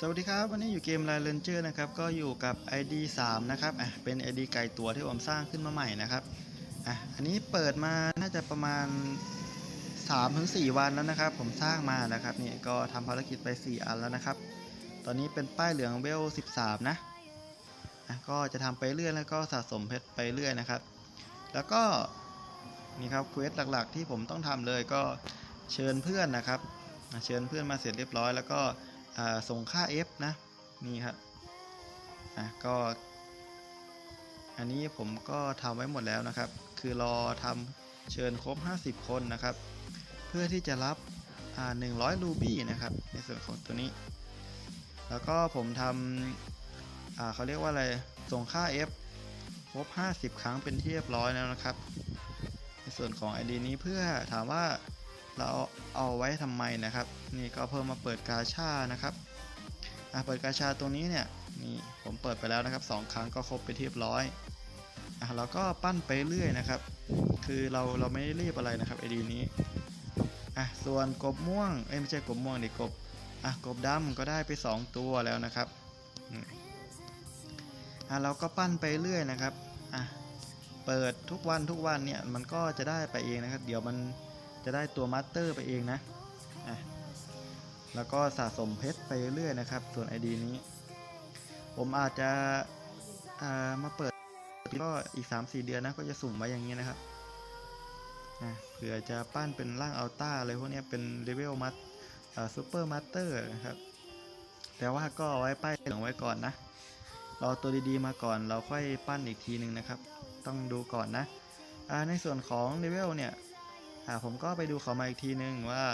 สวัสดีครับ วันนี้อยู่เกม l i เลนเจอร์นะครับ ก็อยู่กับ ID 3 นะครับอะเป็น ID ไก่ตัวที่ผมสร้างขึ้นมาใหม่นะครับอะอันนี้เปิดมาน่าจะประมาณ 3-4 วันแล้วนะครับ ผมสร้างมานะครับนี่ก็ทำภารกิจไป 4 อันแล้วนะครับ ตอนนี้เป็นป้ายเหลืองเวล 13 นะอะก็จะทำไปเรื่อยแล้วก็สะสมเพชรไปเรื่อยนะครับ แล้วก็นี่ครับเควสหลักๆ ที่ผมต้องทำเลยก็เชิญเพื่อนนะครับเชิญเพื่อนมาเสร็จเรียบร้อยแล้วก็ ส่งค่า F นะ นี่ครับอะก็ อันนี้ผมก็ทำไว้หมดแล้วนะครับ คือรอทำเชิญครบ 50 คนนะครับ เพื่อที่จะรับอ่า100รูบี้นะครับ ในส่วนของตัวนี้ แล้วก็ผมทำอ่าเขาเรียกว่าอะไร ส่งค่า F ครบ 50 ครั้งเป็นที่เรียบร้อยแล้วนะครับ ในส่วนของ ID นี้เพื่อถามว่า เราเอาไว้ทำไมนะครับ นี่ก็เพิ่มมาเปิดกาชานะครับอะเปิดกาชาตรงนี้เนี่ยนี่ผมเปิดไปแล้วนะครับ 2 ครั้งก็ครบไปเรียบร้อยอะเราก็ปั้นไปเรื่อยนะครับ คือเราเราไม่ได้รีบอะไรนะครับไอดีนี้อะส่วนกบม่วงเอ้ยไม่ใช่กบม่วงดิกบอะกบดำก็ได้ไป 2 ตัวแล้วนะครับอะเราก็ปั้นไปเรื่อยนะครับอะเปิดทุกวันทุกวันเนี่ยมันก็จะได้ไปเองนะครับ เดี๋ยวมัน จะได้ตัวมาสเตอร์ไปเองนะอะแล้วก็สะสมเพชรไปเรื่อยนะครับ ส่วน ID นี้ ผมอาจจะามาเปิดก็อีก 3-4 เดือนนะก็จะสุ่มไว้อย่างนี้นะครับนะเผื่อจะปั้นเป็นร่างอัลต้าอะไรพวกเนี้ยเป็นเลเวลมัตซูเปอร์มาสเตอร์นะครับ แต่ว่าก็เอาไว้ป้ายหลืองไว้ก่อนนะ รอตัวดีๆมาก่อนเราค่อยปั้นอีกทีหนึ่งนะครับ ต้องดูก่อนนะในส่วนของเลเวลเนี่ย ผมก็ไปดูเขามาอีกทีนึงว่า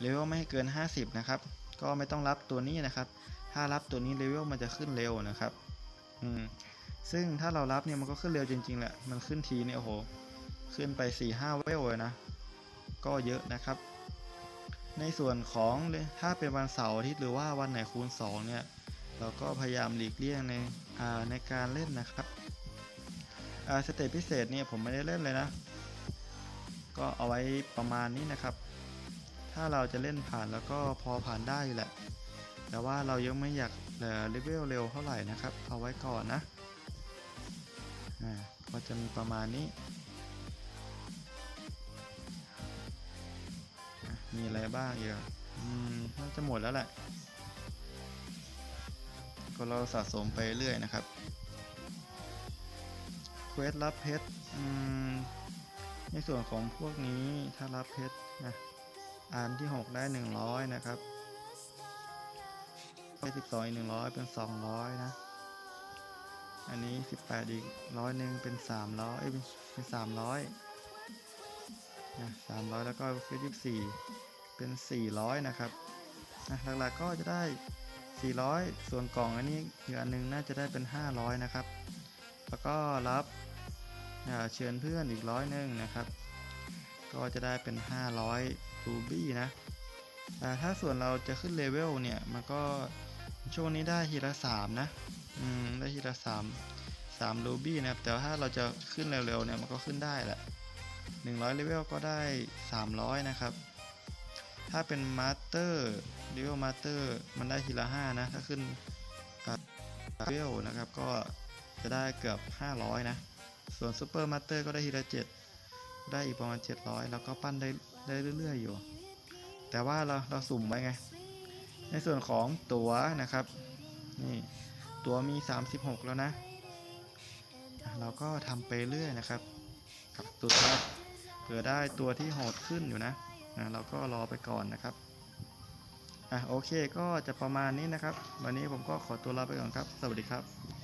เลเวลไม่ให้เกิน 50 นะครับ ก็ไม่ต้องรับตัวนี้นะครับ ถ้ารับตัวนี้เลเวลมันจะขึ้นเร็วนะครับ อืม ซึ่งถ้าเรารับเนี่ยมันก็ขึ้นเร็วจริงๆแหละ มันขึ้นทีเนี่ยโอ้โห ขึ้นไป 4-5 เวลเลยนะ ก็เยอะนะครับ ในส่วนของถ้าเป็นวันเสาร์อาทิตย์หรือว่าวันไหนคูณ 2 เนี่ย เราก็พยายามหลีกเลี่ยงในในการเล่นนะครับสเตจพิเศษเนี่ยผมไม่ได้เล่นเลยนะ ก็เอาไว้ประมาณนี้นะครับ ถ้าเราจะเล่นผ่านแล้วก็พอผ่านได้แหละ แต่ว่าเรายังไม่อยากเลเวลเร็วเท่าไหร่นะครับ เอาไว้ก่อนนะอ่าก็จะมีประมาณนี้ มีอะไรบ้างเยอะอืมน่าจะหมดแล้วแหละ ก็เราสะสมไปเรื่อยนะครับเควสรับเพชรอืม ในส่วนของพวกนี้ถ้ารับเพชรนะอันที่ 6 ได้ 100 นะครับไป12อีก100 เป็น 200 นะ อันนี้ 18 อีกร้อยหนึ่งเป็น 300เอ้ยเป็น 300นะ300 แล้วก็เฟส24 เป็น 400 นะครับนะหลักๆก็จะได้ 400 ส่วนกล่องอันนี้อีกอันหนึงน่าจะได้เป็น 500 นะครับ แล้วก็รับ เชิญเพื่อนอีกร้อยหนึ่งนะครับ ก็จะได้เป็น 500รูบี้นะอ่ถ้าส่วนเราจะขึ้นเลเวลเนี่ย มันก็ช่วงนี้ได้ทีละ3นะ อืม ได้ทีละ3 3รูบี้นะครับ แต่ถ้าเราจะขึ้นเร็วๆเนี่ยมันก็ขึ้นได้แหละ 100เลเวลก็ได้ 300 นะครับ ถ้าเป็นมาสเตอร์เลเวลมาสเตอร์มันได้ทีละ 5 นะ ถ้าขึ้นเลเวลนะครับก็จะได้เกือบ 500 นะ ส่วนซูเปอร์มาสเตอร์ก็ได้ทีละ7ได้อีกประมาณ 700 แล้วก็ปั้นได้ได้เรื่อย ๆ อยู่ แต่ว่าเราเราสุ่มไว้ไง ในส่วนของตัวนะครับ นี่ตัวมี 36 แล้วนะ เราก็ทำไปเรื่อยนะครับ กับตัวครับเผื่อได้ตัวที่โหดขึ้นอยู่นะอะเราก็รอไปก่อนนะครับ อะโอเคก็จะประมาณนี้นะครับ วันนี้ผมก็ขอตัวลาไปก่อนครับ สวัสดีครับ